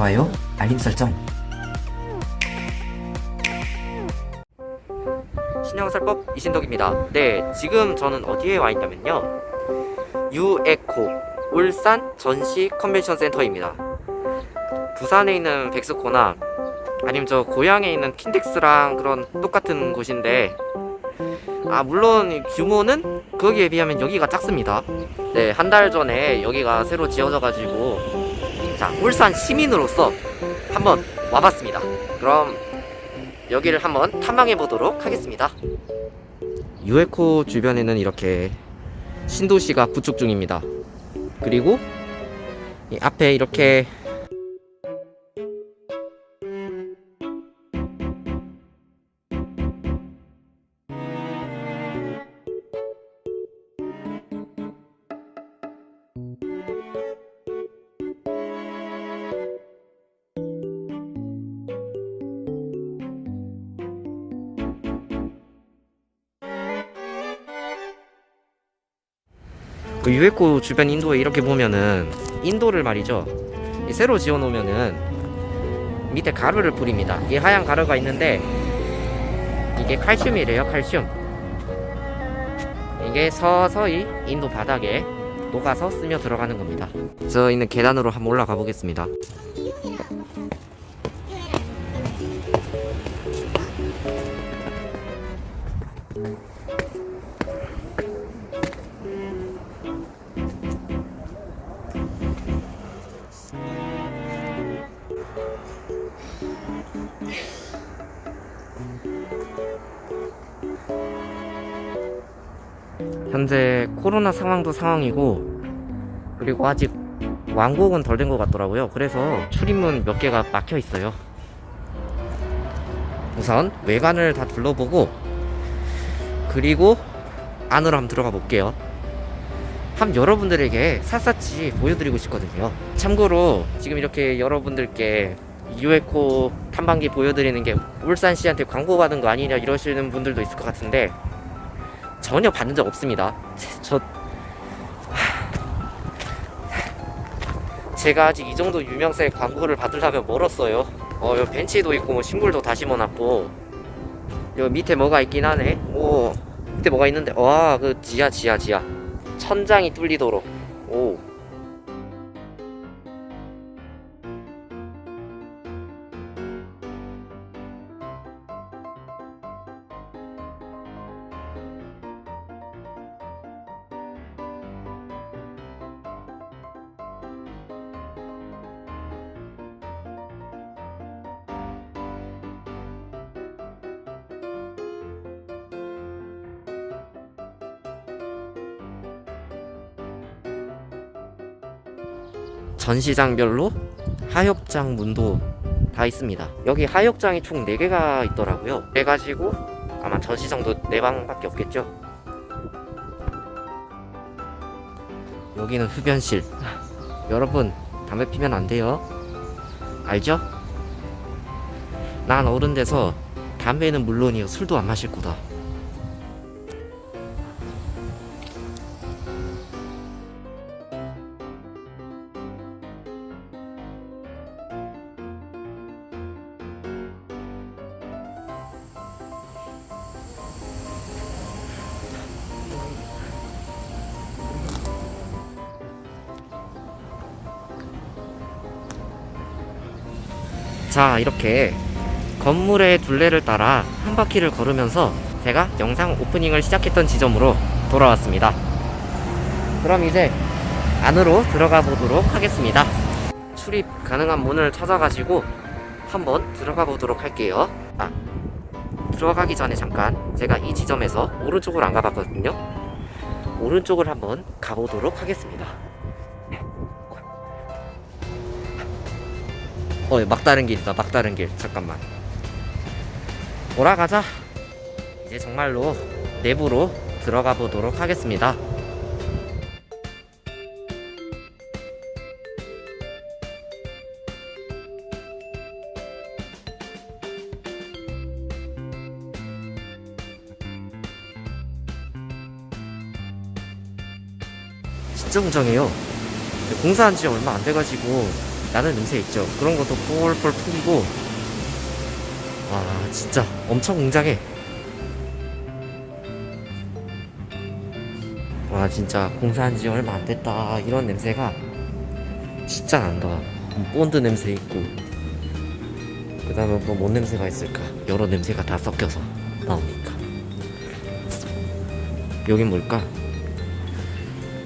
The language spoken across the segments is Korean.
좋아요, 알림 설정. 신영설법 이신덕입니다. 네, 지금 저는 어디에 와 있냐면요. 유에코 울산 전시 컨벤션 센터입니다. 부산에 있는 백스코나 아니면 저 고향에 있는 킨덱스랑 그런 똑같은 곳인데 아 물론 이 규모는 거기에 비하면 여기가 작습니다. 네, 한 달 전에 여기가 새로 지어져 가지고 자, 울산 시민으로서 한번 와봤습니다. 그럼 여기를 한번 탐방해 보도록 하겠습니다. 유에코 주변에는 이렇게 신도시가 구축 중입니다. 그리고 이 앞에 이렇게 그 유에코 주변 인도에 이렇게 보면은 인도를 말이죠. 이 새로 지어 놓으면은 밑에 가루를 뿌립니다. 이 하얀 가루가 있는데 이게 칼슘이래요, 칼슘. 이게 서서히 인도 바닥에 녹아서 스며 들어가는 겁니다. 저 있는 계단으로 한번 올라가 보겠습니다. 현재 코로나 상황도 상황이고 그리고 아직 완공은 덜 된 것 같더라고요. 그래서 출입문 몇 개가 막혀 있어요. 우선 외관을 다 둘러보고 그리고 안으로 한번 들어가 볼게요. 한 여러분들에게 샅샅이 보여드리고 싶거든요. 참고로 지금 이렇게 여러분들께 유에코 탐방기 보여드리는 게 울산시한테 광고 받은 거 아니냐 이러시는 분들도 있을 것 같은데 전혀 받은 적 없습니다. 저 하, 제가 아직 이 정도 유명세 광고를 받으려면 멀었어요. 어, 여기 벤치도 있고 뭐 식물도 다 심어놨고 여기 밑에 뭐가 있긴 하네. 오, 밑에 뭐가 있는데 와, 그 지하 지하 지하 천장이 뚫리도록 오. 전시장별로 하역장 문도 다 있습니다. 여기 하역장이 총 4개가 있더라고요. 그래가지고 아마 전시장도 4방밖에 없겠죠. 여기는 흡연실. 여러분, 담배 피면 안 돼요. 알죠? 난 어른 돼서 담배는 물론이요, 술도 안 마실 거다. 자 이렇게 건물의 둘레를 따라 한 바퀴를 걸으면서 제가 영상 오프닝을 시작했던 지점으로 돌아왔습니다. 그럼 이제 안으로 들어가 보도록 하겠습니다. 출입 가능한 문을 찾아가지고 한번 들어가 보도록 할게요. 아 들어가기 전에 잠깐 제가 이 지점에서 오른쪽을 안 가봤거든요. 오른쪽을 한번 가보도록 하겠습니다 어, 막다른 길이다, 막다른 길. 잠깐만. 돌아가자. 이제 정말로 내부로 들어가 보도록 하겠습니다. 진짜 웅장해요. 공사한 지 얼마 안 돼가지고 나는 냄새 있죠. 그런 것도 폴폴 풍기고 와 진짜 엄청 웅장해. 와 진짜 공사한 지 얼마 안 됐다 이런 냄새가 진짜 난다. 본드 냄새 있고 그 다음에 뭐뭔 냄새가 있을까? 여러 냄새가 다 섞여서 나오니까 여긴 뭘까?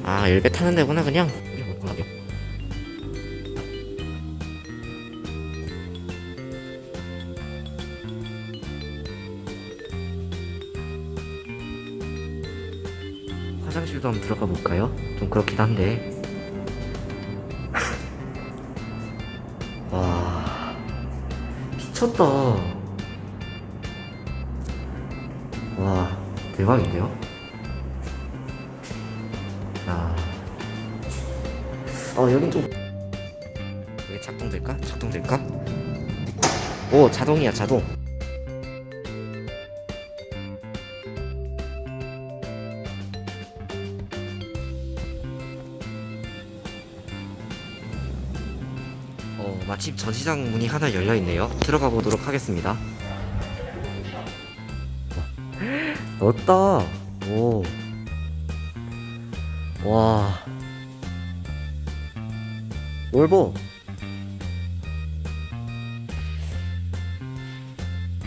아 엘베 타는 데구나 그냥 화장실도 한번 들어가 볼까요? 좀 그렇긴 한데 와 미쳤다 와 대박인데요? 아, 어 여긴 좀 이게 작동될까? 작동될까? 오 자동이야 자동 마침 전시장 문이 하나 열려 있네요 들어가 보도록 하겠습니다 넣었다 오 와. 올보.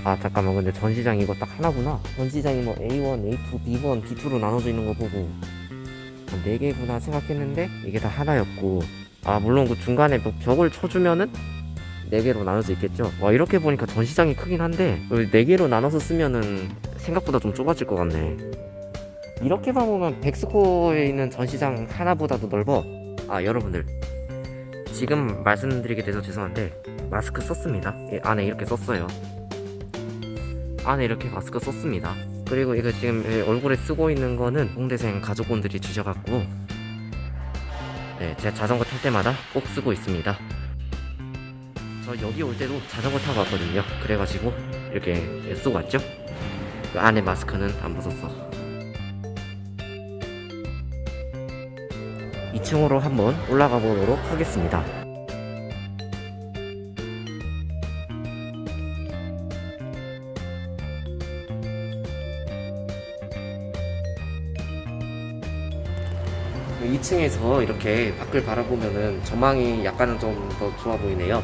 아, 잠깐만. 근데 전시장 이거 딱 하나구나. 전시장이 뭐 A1, A2, B1, B2로 나눠져 있는 거 보고 한 4개구나 생각했는데 이게 다 하나였고. 아, 물론 그 중간에 뭐 벽을 쳐주면은 4개로 나눠져 있겠죠. 와, 이렇게 보니까 전시장이 크긴 한데 4개로 나눠서 쓰면은 생각보다 좀 좁아질 것 같네. 이렇게만 보면 백스코에 있는 전시장 하나보다도 넓어. 아 여러분들 지금 말씀드리게 돼서 죄송한데 마스크 썼습니다. 예, 안에 이렇게 썼어요. 안에 이렇게 마스크 썼습니다. 그리고 이거 지금 예, 얼굴에 쓰고 있는 거는 홍대생 가족분들이 주셔갖고 네, 제가 자전거 탈 때마다 꼭 쓰고 있습니다. 저 여기 올 때도 자전거 타고 왔거든요. 그래가지고 이렇게 쓰고 왔죠. 그 안에 마스크는 안 벗었어. 2층으로 한번 올라가 보도록 하겠습니다. 2층에서 이렇게 밖을 바라보면은 전망이 약간은 좀 더 좋아 보이네요.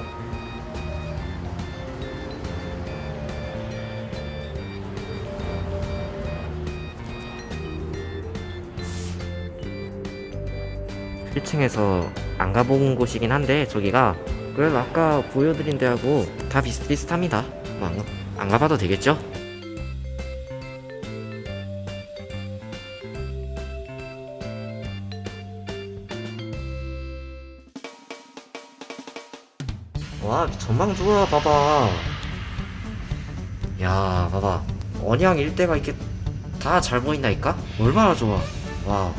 일 1층에서 안 가본 곳이긴 한데 저기가 그래도 아까 보여드린 데하고 다 비슷비슷합니다. 뭐 안, 가- 안 가봐도 되겠죠? 와 전망 좋아 봐봐. 야 봐봐. 언양 일대가 이렇게 다 잘 보인다니까? 얼마나 좋아. 와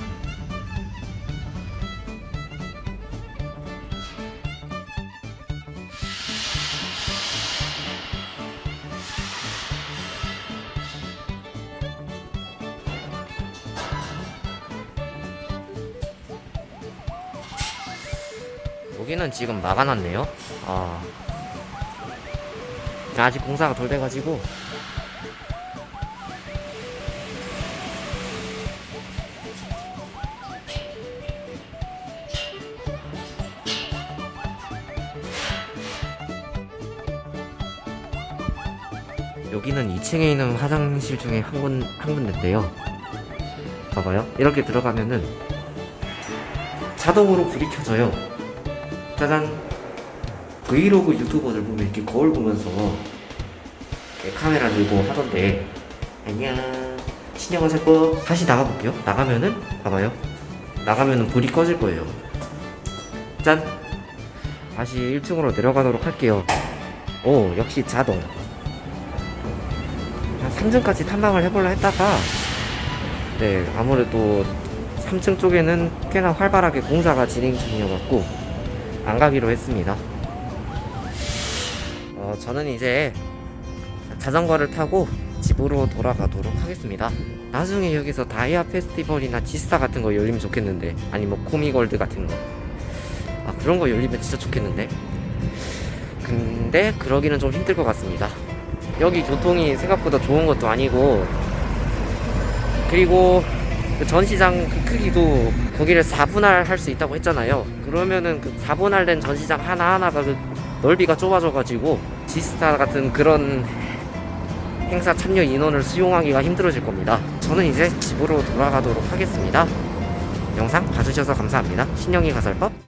여기는 지금 막아놨네요. 아. 아직 공사가 덜 돼가지고. 여기는 2층에 있는 화장실 중에 한 군, 한 군데인데요. 봐봐요. 이렇게 들어가면은 자동으로 불이 켜져요. 짜잔. 브이로그 유튜버들 보면 이렇게 거울 보면서 카메라 들고 하던데. 안녕. 신영원 살거. 다시 나가볼게요. 나가면은 봐봐요. 나가면은 불이 꺼질 거예요. 짠. 다시 1층으로 내려가도록 할게요. 오 역시 자동. 한 3층까지 탐방을 해볼라 했다가 네 아무래도 3층 쪽에는 꽤나 활발하게 공사가 진행 중이어갖고 안 가기로 했습니다. 어, 저는 이제 자전거를 타고 집으로 돌아가도록 하겠습니다. 나중에 여기서 다이아 페스티벌이나 지스타 같은 거 열리면 좋겠는데, 아니 뭐 코미골드 같은 거. 아, 그런 거 열리면 진짜 좋겠는데. 근데 그러기는 좀 힘들 것 같습니다. 여기 교통이 생각보다 좋은 것도 아니고 그리고 그 전시장 그 크기도 거기를 4분할 할 수 있다고 했잖아요. 그러면은 그 4분할 된 전시장 하나하나가 그 넓이가 좁아져가지고 지스타 같은 그런 행사 참여 인원을 수용하기가 힘들어질 겁니다. 저는 이제 집으로 돌아가도록 하겠습니다. 영상 봐주셔서 감사합니다. 신영이 가설법